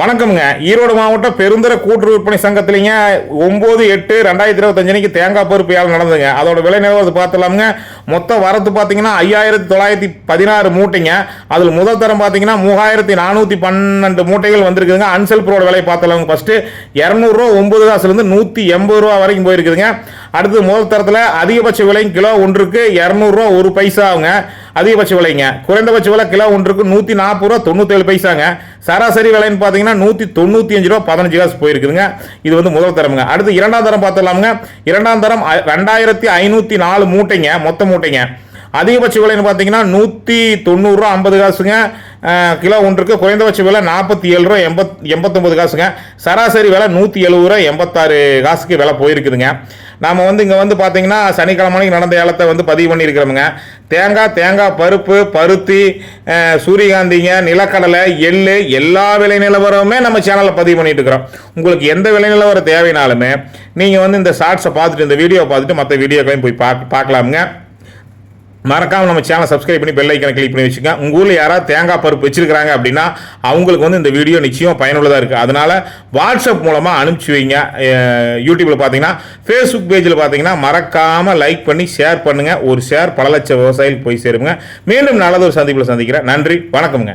வணக்கம்ங்க. ஈரோடு மாவட்டம் பெருந்தர கூட்டுறவு விற்பனை சங்கத்திலிங்க ஒம்பது எட்டு ரெண்டாயிரத்தி இருபத்தஞ்சு அன்னைக்கு தேங்காய் பருப்பு ஏழை நடந்துங்க அதோட விலை நிலவரத்தை பார்த்துலாமுங்க மொத்த வரத்து பார்த்தீங்கன்னா ஐயாயிரத்தி தொள்ளாயிரத்தி பதினாறு மூட்டைங்க. அதில் முதல் தரம் பார்த்தீங்கன்னா மூவாயிரத்தி நானூற்றி பன்னெண்டு மூட்டைகள் வந்திருக்குதுங்க. அன்சல் ப்ரோட விலை பார்த்துலாங்க ஃபஸ்ட்டு இரநூறுவா ஒம்பது காசுலேருந்து நூற்றி எண்பது ரூபா வரைக்கும் போயிருக்குதுங்க. அடுத்து முதல் தரத்தில் அதிகபட்ச விலையும் கிலோ ஒன்றுக்கு இரநூறுவா ஒரு பைசா ஆகுங்க அதிகபட்ச விலைங்க. குறைந்தபட்ச விலை கிலோ ஒன்றுக்கு நூற்றி நாற்பது ரூபா தொண்ணூத்தேழு பைசாங்க. சராசரி விலைன்னு பார்த்தீங்கன்னா நூற்றி தொண்ணூற்றி அஞ்சு ரூபா பதினஞ்சு காசு போயிருக்குதுங்க. இது வந்து முதல் தரமுங்க. அடுத்து இரண்டாம் தரம் பார்த்துடலாமுங்க. இரண்டாம் தரம் ரெண்டாயிரத்தி ஐநூற்றி நாலு மூட்டைங்க மொத்த மூட்டைங்க. அதிகபட்ச விலைன்னு பார்த்தீங்கன்னா நூற்றி தொண்ணூறுரூவா ஐம்பது காசுங்க. கிலோ ஒன்றுக்கு குறைந்தபட்ச விலை நாற்பத்தி ஏழு ரூபா எண்பத் எண்பத்தொம்பது காசுங்க. சராசரி விலை நூற்றி எழுபது ரூபா எண்பத்தாறு காசுக்கு விலை போயிருக்குதுங்க. நாம் வந்து இங்கே வந்து பார்த்தீங்கன்னா சனிக்கிழமைக்கு நடந்த ஏலத்தை வந்து பதிவு பண்ணியிருக்கிறோமுங்க. தேங்காய் தேங்காய் பருப்பு பருத்தி சூரியகாந்திங்க நிலக்கடலை எள் எல்லா விலை நிலவரமுமே நம்ம சேனலில் பதிவு பண்ணிட்டு இருக்கிறோம் உங்களுக்கு எந்த விலை நிலவரம் தேவைனாலுமே நீங்கள் வந்து இந்த ஷார்ட்ஸை பார்த்துட்டு இந்த வீடியோவை பார்த்துட்டு மற்ற வீடியோக்களையும் போய் பார்க்க பார்க்கலாமுங்க. மறக்காம நம்ம சேனல் சப்ஸ்கிரைப் பண்ணி பெல் ஐக்கனை கிளிக் பண்ணி வச்சுக்கோங்க. உங்கள் ஊரில் யாராவது தேங்காய் பருப்பு வச்சிருக்கிறாங்க அப்படின்னா அவங்களுக்கு வந்து இந்த வீடியோ நிச்சயம் பயனுள்ளதாக இருக்குது அதனால வாட்ஸ்அப் மூலமாக அனுப்பிச்சி வைங்க. யூடியூப்பில் பார்த்தீங்கன்னா ஃபேஸ்புக் பேஜில் பார்த்தீங்கன்னா மறக்காமல் லைக் பண்ணி ஷேர் பண்ணுங்கள் ஒரு ஷேர் பல லட்சம் விவசாயிகள் போய் சேருங்க. மீண்டும் நல்லதொரு சந்திப்பில் சந்திக்கிறேன். நன்றி வணக்கம்ங்க.